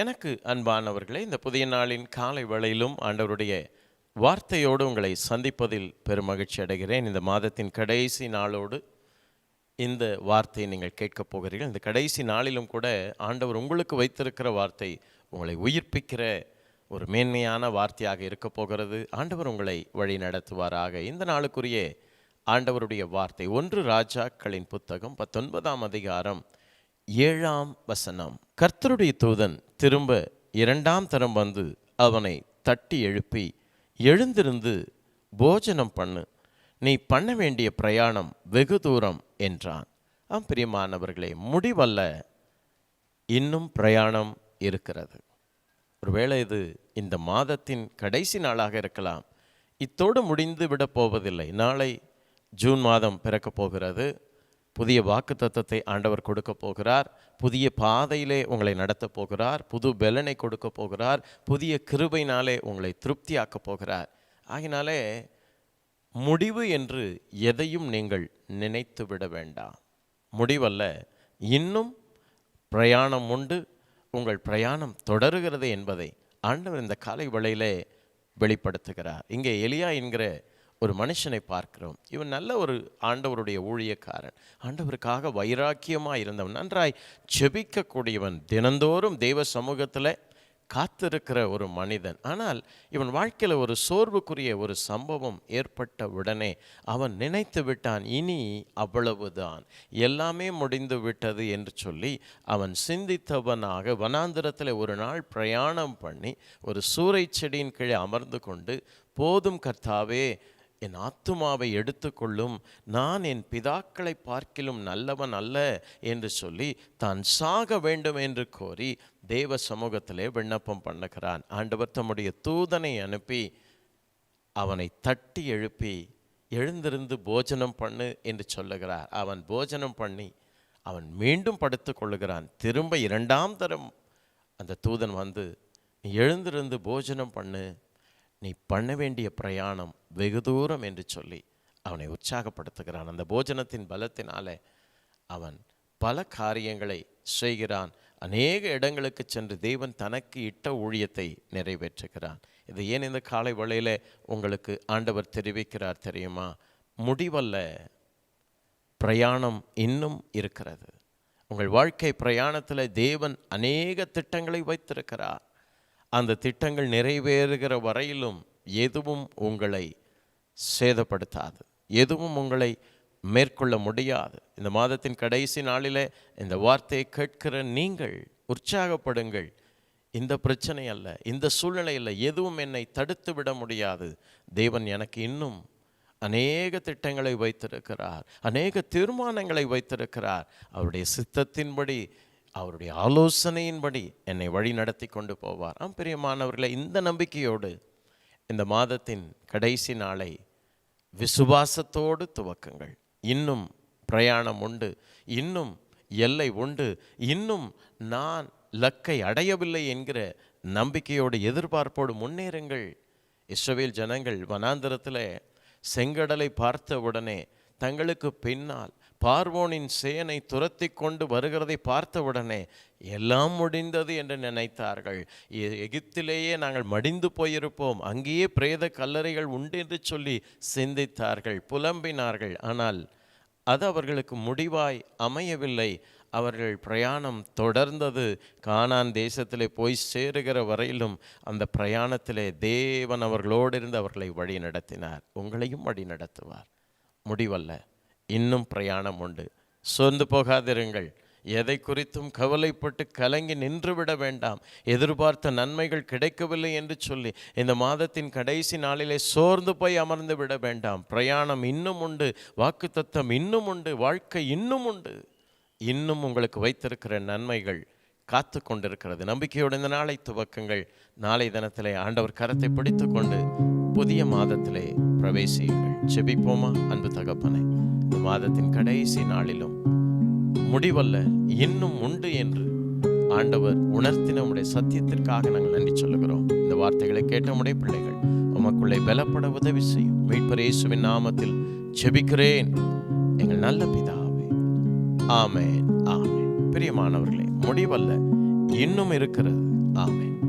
எனக்கு அன்பானவர்களே இந்த புதிய நாளின் காலை வேளையிலும் ஆண்டவருடைய வார்த்தையோடு உங்களை சந்திப்பதில் பெருமகிழ்ச்சி அடைகிறேன். இந்த மாதத்தின் கடைசி நாளோடு இந்த வார்த்தையை நீங்கள் கேட்கப் போகிறீர்கள். இந்த கடைசி நாளிலும் கூட ஆண்டவர் உங்களுக்கு வைத்திருக்கிற வார்த்தை உங்களை உயிர்ப்பிக்கிற ஒரு மேன்மையான வார்த்தையாக இருக்க போகிறது. ஆண்டவர் உங்களை வழி நடத்துவாராக. இந்த நாளுக்குரிய ஆண்டவருடைய வார்த்தை ஒன்று ராஜாக்களின் புத்தகம் பத்தொன்பதாம் அதிகாரம் ஏழாம் வசனம். கர்த்தருடைய தூதன் திரும்ப இரண்டாம் தரம் வந்து அவனை தட்டி எழுப்பி எழுந்திருந்து போஜனம் பண்ணு நீ பண்ண வேண்டிய பிரயாணம் வெகு தூரம் என்றான். ஆம் பிரியமானவர்களே முடிவல்ல. இன்னும் பிரயாணம் இருக்கிறது. ஒருவேளை இது இந்த மாதத்தின் கடைசி நாளாக இருக்கலாம். இத்தோடு முடிந்து விட போவதில்லை. நாளை ஜூன் மாதம் பிறக்கப் போகிறது. புதிய வாக்கு தத்துவத்தை ஆண்டவர் கொடுக்க போகிறார். புதிய பாதையிலே உங்களை நடத்தப் போகிறார். புது பெலனை கொடுக்க போகிறார். புதிய கிருபையினாலே உங்களை திருப்தியாக்கப் போகிறார். ஆகினாலே முடிவு என்று எதையும் நீங்கள் நினைத்து விட வேண்டாம். முடிவல்ல இன்னும் பிரயாணம் உண்டு. உங்கள் பிரயாணம் தொடருகிறது என்பதை ஆண்டவர் இந்த காலை வழியிலே வெளிப்படுத்துகிறார். இங்கே எலியா என்கிற ஒரு மனுஷனை பார்க்கிறோம். இவன் நல்ல ஒரு ஆண்டவருடைய ஊழியக்காரன். ஆண்டவருக்காக வைராக்கியமாக இருந்தவன். நன்றாய் செபிக்கக்கூடியவன் தினந்தோறும் தெய்வ சமூகத்தில் காத்திருக்கிற ஒரு மனிதன். ஆனால் இவன் வாழ்க்கையில் ஒரு சோர்வுக்குரிய ஒரு சம்பவம் ஏற்பட்ட உடனே அவன் நினைத்து விட்டான் இனி அவ்வளவுதான். எல்லாமே முடிந்து விட்டது என்று சொல்லி அவன் சிந்தித்தவனாக வனாந்திரத்தில் ஒரு நாள் பிரயாணம் பண்ணி ஒரு சூறை செடியின் கீழே அமர்ந்து கொண்டு போதும் கர்த்தாவே என் ஆத்துமாவை எடுத்துக்கொள்ளும் நான் என் பிதாக்களை பார்க்கிலும் நல்லவன் அல்ல என்று சொல்லி தான் சாக வேண்டும் என்று கோரி தேவ சமூகத்திலே விண்ணப்பம் பண்ணுகிறான். ஆண்டவர் தம்முடைய தூதனை அனுப்பி அவனை தட்டி எழுப்பி எழுந்திருந்து போஜனம் பண்ணு என்று சொல்லுகிறார். அவன் போஜனம் பண்ணி அவன் மீண்டும் படுத்துக் கொள்ளுகிறான். திரும்ப இரண்டாம் தரம் அந்த தூதன் வந்து நீ எழுந்திருந்து போஜனம் பண்ணு நீ பண்ண வேண்டிய பிரயாணம் வெகு தூரம் என்று சொல்லி அவனை உற்சாகப்படுத்துகிறான். அந்த போஜனத்தின் பலத்தினாலே அவன் பல காரியங்களை செய்கிறான். அநேக இடங்களுக்கு சென்று தேவன் தனக்கு இட்ட ஊழியத்தை நிறைவேற்றுகிறான். இது ஏன் இந்த காலை வழியில் உங்களுக்கு ஆண்டவர் தெரிவிக்கிறார் தெரியுமா? முடிவல்ல. பிரயாணம் இன்னும் இருக்கிறது. உங்கள் வாழ்க்கை பிரயாணத்தில் தேவன் அநேக திட்டங்களை வைத்திருக்கிறார். அந்த திட்டங்கள் நிறைவேறுகிற வரையிலும் எதுவும் உங்களை சேதப்படுத்தாது. எதுவும் உங்களை மேற்கொள்ள முடியாது. இந்த மாதத்தின் கடைசி நாளிலே இந்த வார்த்தையை கேட்கிற நீங்கள் உற்சாகப்படுங்கள். இந்த பிரச்சனை அல்ல இந்த சூழ்நிலை அல்ல எதுவும் என்னை தடுத்து விட முடியாது. தேவன் எனக்கு இன்னும் அநேக திட்டங்களை வைத்திருக்கிறார் அநேக தீர்மானங்களை வைத்திருக்கிறார். அவருடைய சித்தத்தின்படி அவருடைய ஆலோசனையின்படி என்னை வழி நடத்தி கொண்டு போவார். ஆம் பிரியமானவர்களை இந்த நம்பிக்கையோடு இந்த மாதத்தின் கடைசி நாளை விசுவாசத்தோடு துவக்குங்கள். இன்னும் பிரயாணம் உண்டு. இன்னும் எல்லை உண்டு. இன்னும் நான் லக்கை அடையவில்லை என்கிற நம்பிக்கையோடு எதிர்பார்ப்போடு முன்னேறுங்கள். இஸ்ரவேல் ஜனங்கள் வனாந்திரத்தில் செங்கடலை பார்த்த உடனே தங்களுக்கு பின்னால் பார்வோனின் சேனை துரத்தி கொண்டு வருகிறதை பார்த்தவுடனே எல்லாம் முடிந்தது என்று நினைத்தார்கள். எ- எகிப்திலேயே நாங்கள் மடிந்து போயிருப்போம். அங்கேயே பிரேத கல்லறைகள் உண்டு என்று சொல்லி சிந்தித்தார்கள். புலம்பினார்கள். ஆனால் அது அவர்களுக்கு முடிவாய் அமையவில்லை. அவர்கள் பிரயாணம் தொடர்ந்தது. கானான் தேசத்திலே போய் சேருகிற வரையிலும் அந்த பிரயாணத்திலே தேவன் அவர்களோடு இருந்து அவர்களை வழி நடத்தினார் உங்களையும் வழி நடத்துவார் முடிவல்ல. இன்னும் பிரயாணம் உண்டு. சோர்ந்து போகாதிருங்கள். எதை குறித்தும் கவலைப்பட்டு கலங்கி நின்றுவிட வேண்டாம். எதிர்பார்த்த நன்மைகள் கிடைக்கவில்லை என்று சொல்லி இந்த மாதத்தின் கடைசி நாளிலே சோர்ந்து போய் அமர்ந்து விட வேண்டாம். பிரயாணம் இன்னும் உண்டு வாக்குத்தத்தம் இன்னும் உண்டு வாழ்க்கை இன்னும் உண்டு. இன்னும் உங்களுக்கு வைத்திருக்கிற நன்மைகள் காத்து கொண்டிருக்கிறது. நம்பிக்கையோடு இந்த நாளை துவக்குங்கள். நாளை தினத்திலே ஆண்டவர் கரத்தை பிடித்து கொண்டு புதிய மாதத்திலே பிரவேசியுங்கள். செபிப்போமா அன்பு தகப்பனை? இந்த மாதத்தின் கடைசி நாளிலும் முடிவல்ல இன்னும் உண்டு என்று ஆண்டவர் உணர்த்தின உடைய சத்தியத்திற்காக நாங்கள் நன்றி சொல்லுகிறோம். இந்த வார்த்தைகளை கேட்ட உடைய பிள்ளைகள் உமக்குள்ளே பலப்பட உதவி செய்யும். மீட்பர் இயேசுவின் நாமத்தில் செபிக்கிறேன். எங்கள் நல்ல பிதாவே. ஆமேன் ஆமேன். பிரியமானவர்களே முடிவல்ல இன்னும் இருக்கிறது. ஆமேன்.